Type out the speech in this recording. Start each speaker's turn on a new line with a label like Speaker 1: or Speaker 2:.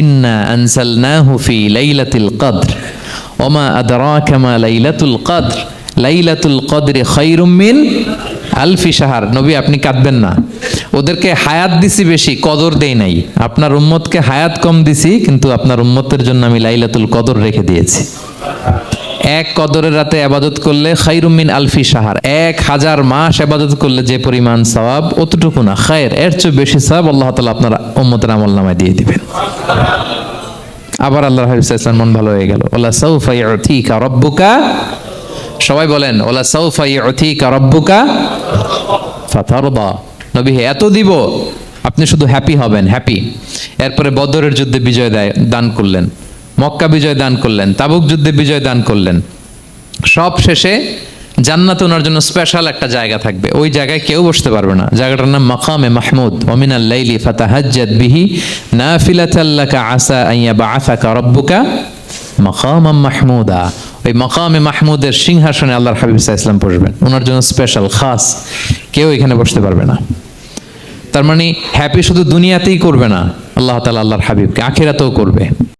Speaker 1: ইন্না আনসালনাহু ফি ওমা লাইলাতুল লাইলাতুল আলফি সাহার নবী, আপনি কাঁদবেন না। ওদেরকে হায়াত দিছি বেশি, কদর দেই নাই। আপনার উম্মতকে হায়াত কম দিছি, কিন্তু আপনার উম্মতের জন্য আমি লাইলাতুল কদর রেখে দিয়েছি। এক কদরের রাতে আবাদত করলে খাইরুমিন আলফি সাহার এক হাজার মাস আবাদত করলে যে পরিমাণ সওয়াব, অতটুকু না। খায়ের, এর চেয়ে বেশি সওয়াব আল্লাহ তালা আপনার উম্মতের আমল নামায় দিয়ে দিবেন। আবার আল্লাহ হাবিবাম মন ভালো হয়ে গেল। ওলা সৌফাই অথিকা রব্বুকা? সবাই বলেন, ওলা সৌফাই অথিকা রব্বুকা ফাতারদা। নবী হে, এত দিব, আপনি শুধু হ্যাপি হবেন হ্যাপি এরপরে বদরের যুদ্ধে বিজয় দেয়, দান করলেন। মক্কা বিজয় দান করলেন, তাবুক যুদ্ধে বিজয় দান করলেন। সব শেষে জান্নাত ওনার জন্য স্পেশাল একটা জায়গা থাকবে। ওই জায়গায় কেউ বসতে পারবে না। জায়গাটার নাম মাকামে মাহমুদ। ওমিন আল্লাইলি ফাতাহাজ্জাদ বিহি নাফিলাতাল্লাকা আসা আইয়া বা বাআসাকা রব্বুকা মাকামাম মাহমুদা। ওই মাকামে মাহমুদের সিংহাসনে আল্লাহর হাবিব ইসলাম বসবেন। ওনার জন্য স্পেশাল খাস। কেউ এখানে বসতে পারবে না। তার মানে হ্যাপি শুধু দুনিয়াতেই করবে না। আল্লাহ তাআলা আল্লাহর হাবিবকে, আখিরাতেও করবে।